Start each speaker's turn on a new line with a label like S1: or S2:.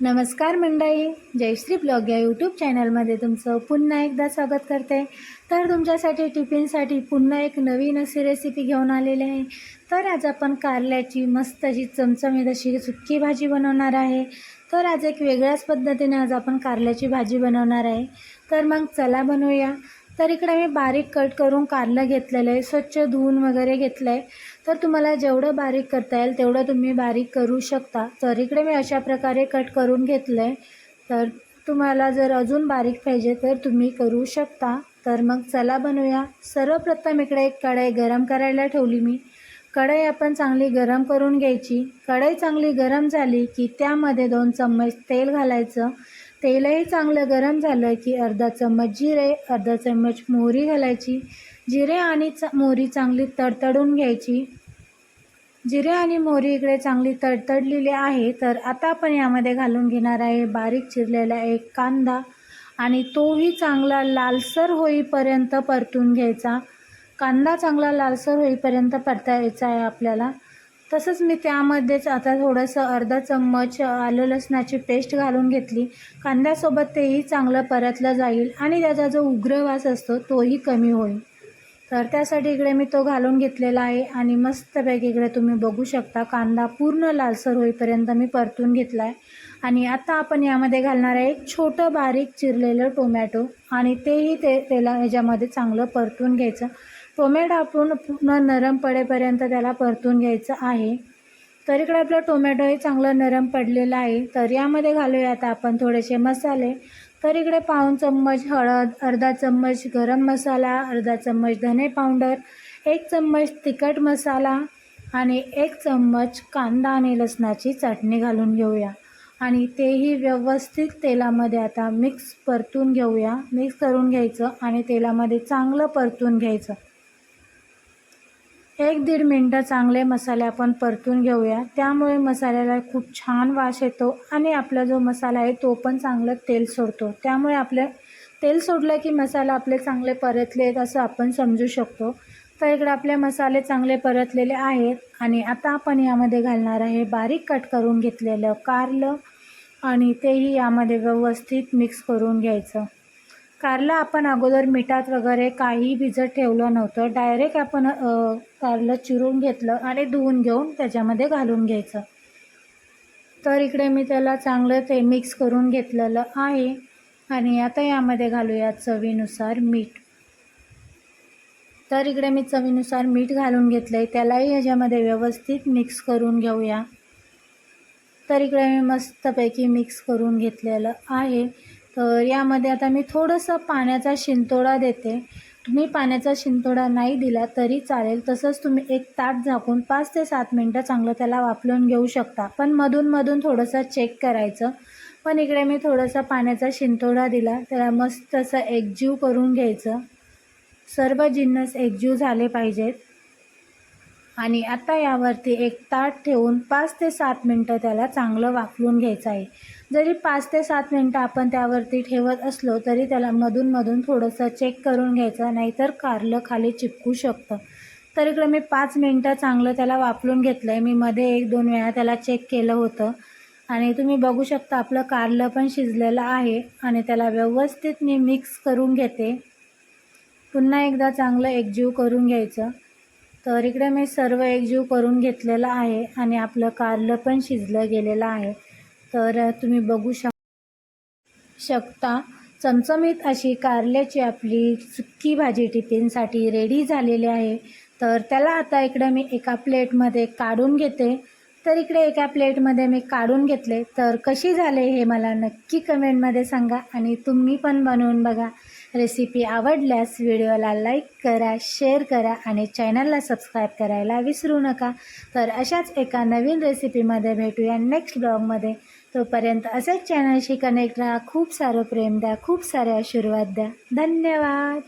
S1: नमस्कार मंडळी जयश्री ब्लॉग या यूट्यूब चॅनलमध्ये तुमचं पुन्हा एकदा स्वागत करते. तर तुमच्यासाठी टिफिनसाठी पुन्हा एक नवीन अशी रेसिपी घेऊन आलेली आहे. तर आज आपण कारल्याची मस्त अशी चमचमीत अशी सुक्की भाजी बनवणार आहे. तर आज एक वेगळ्याच पद्धतीने आज आपण कारल्याची भाजी बनवणार आहे. तर मग चला बनवूया. तर इकडे मी बारीक कट करून कारलं घेतलेलं आहे स्वच्छ धुवून वगैरे घेतलं आहे तर तुम्हाला जेवढं बारीक करता येईल तेवढं तुम्ही बारीक करू शकता. तर इकडे मी अशा प्रकारे कट करून घेतलं आहे तर तुम्हाला जर अजून बारीक पाहिजे तर तुम्ही करू शकता. तर मग चला बनवूया. सर्वप्रथम इकडे एक कढई गरम करायला ठेवली मी. कढई आपण चांगली गरम करून घ्यायची. कढई चांगली गरम झाली की त्यामध्ये दोन चम्मच तेल घालायचं. तेलही चांगलं गरम झालं की अर्धा चम्मच जिरे अर्धा चम्मच मोहरी घालायची. जिरे आणि चा मोहरी चांगली तडतडून घ्यायची. जिरे आणि मोहरी इकडे चांगली तडतडलेली आहे तर आता आपण यामध्ये घालून घेणार आहे बारीक चिरलेला एक कांदा आणि तोही चांगला लालसर होईपर्यंत परतून घ्यायचा. कांदा चांगला लालसर होईपर्यंत परतायचा आहे आपल्याला. तसंच मी त्यामध्येच आता थोडंसं अर्धा चम्मच आलं लसणाची पेस्ट घालून घेतली. कांद्यासोबत तेही चांगलं परतलं जाईल आणि त्याचा जो उग्र वास असतो तोही कमी होईल. तर त्यासाठी इकडे मी तो घालून घेतलेला आहे आणि मस्तपैकी इकडे तुम्ही बघू शकता कांदा पूर्ण लालसर होईपर्यंत मी परतून घेतला आहे आणि आता आपण यामध्ये घालणार आहे एक छोटं बारीक चिरलेलं टोमॅटो आणि तेही ते तेला ह्याच्यामध्ये चांगलं परतून घ्यायचं. टोमॅटो आपण पूर्ण नरम पडेपर्यंत त्याला परतून घ्यायचं आहे. तर इकडे आपलं टोमॅटोही चांगलं नरम पडलेलं आहे. तर यामध्ये घालूया आता आपण थोडेसे मसाले. तर इकडे पाऊन चम्मच हळद अर्धा चम्मच गरम मसाला अर्धा चम्मच धने पावडर एक चम्मच तिखट मसाला आणि एक चम्मच कांदा आणि लसणाची चटणी घालून घेऊया. आणि तेही व्यवस्थित तेलामध्ये आता मिक्स परतून घेऊया. मिक्स करून घ्यायचं आणि तेलामध्ये चांगलं परतून घ्यायचं. एक दीड मिनटं चांगले मसाले आपण परतून घेऊया. त्यामुळे मसाल्याला खूप छान वास येतो आणि आपला जो मसाला आहे तो पण चांगलं तेल सोडतो. त्यामुळे आपलं तेल सोडलं की मसाला आपले चांगले परतले आहेत असं आपण समजू शकतो. तर इकडे आपले मसाले चांगले परतलेले आहेत आणि आता आपण यामध्ये घालणार आहे बारीक कट करून घेतलेलं कारलं आणि तेही यामध्ये व्यवस्थित मिक्स करून घ्यायचं. कारलं आपण अगोदर मिठात वगैरे काही भिजत ठेवलं नव्हतं. डायरेक्ट आपण कारलं चिरून घेतलं आणि धुवून घेऊन त्याच्यामध्ये घालून घ्यायचं. तर इकडे मी त्याला चांगलं ते मिक्स करून घेतलेलं आहे. आणि आता यामध्ये घालूया चवीनुसार मीठ. तर इकडे मी चवीनुसार मीठ घालून घेतलं आहे त्यालाही ह्याच्यामध्ये व्यवस्थित मिक्स करून घेऊया. तर इकडे मी मस्तपैकी मिक्स करून घेतलेलं आहे. तर यामध्ये आता मी थोडंसं पाण्याचा शिंतोडा देते. तुम्ही पाण्याचा शिंतोडा नाही दिला तरी चालेल. तसंच तुम्ही एक ताट झाकून पाच ते सात मिनटं चांगलं त्याला वापरून घेऊ शकता. पण मधूनमधून थोडंसं चेक करायचं. पण इकडे मी थोडासा पाण्याचा शिंतोडा दिला. त्याला मस्त असं एकजीव करून घ्यायचं. सर्व जिन्नस एकजीव झाले पाहिजेत. आणि आता यावरती एक ताट ठेवून पाच ते सात मिनटं त्याला चांगलं वाफलून घ्यायचं आहे. जरी पाच ते सात मिनटं आपण त्यावरती ठेवत असलो तरी त्याला मधूनमधून थोडंसं चेक करून घ्यायचं नाहीतर कारलं खाली चिपकू शकतं. तर इकडं मी पाच मिनटं चांगलं त्याला वापरून घेतलं आहे मी मध्ये एक दोन वेळा त्याला चेक केलं होतं. आणि तुम्ही बघू शकता आपलं कारलं पण शिजलेलं आहे आणि त्याला व्यवस्थित मी मिक्स करून घेते. पुन्हा एकदा चांगलं एकजीव करून घ्यायचं. तर इकडे मी सर्व एकजीव करून घेतलेलं आहे आणि आपलं कारलं पण शिजलं गेलेलं आहे. तर तुम्ही बघू शक शकता. चमचमीत अशी कारल्याची आपली सुक्की भाजी टिफिनसाठी रेडी झालेली आहे. तर त्याला आता इकडे मी एका प्लेटमध्ये काढून घेते. तर इकडे एका प्लेटमध्ये मी काढून घेतले. तर कशी झाले हे मला नक्की कमेंटमध्ये सांगा आणि तुम्ही पण बनवून बघा. रेसिपी आवडल्यास व्हिडिओला लाईक करा शेअर करा आणि चॅनलला सबस्क्राईब करायला विसरू नका. तर अशाच एका नवीन रेसिपीमध्ये भेटूया नेक्स्ट ब्लॉगमध्ये. तोपर्यंत असेच चॅनलशी कनेक्ट राहा. खूप सारं प्रेम द्या खूप सारे आशीर्वाद द्या. धन्यवाद.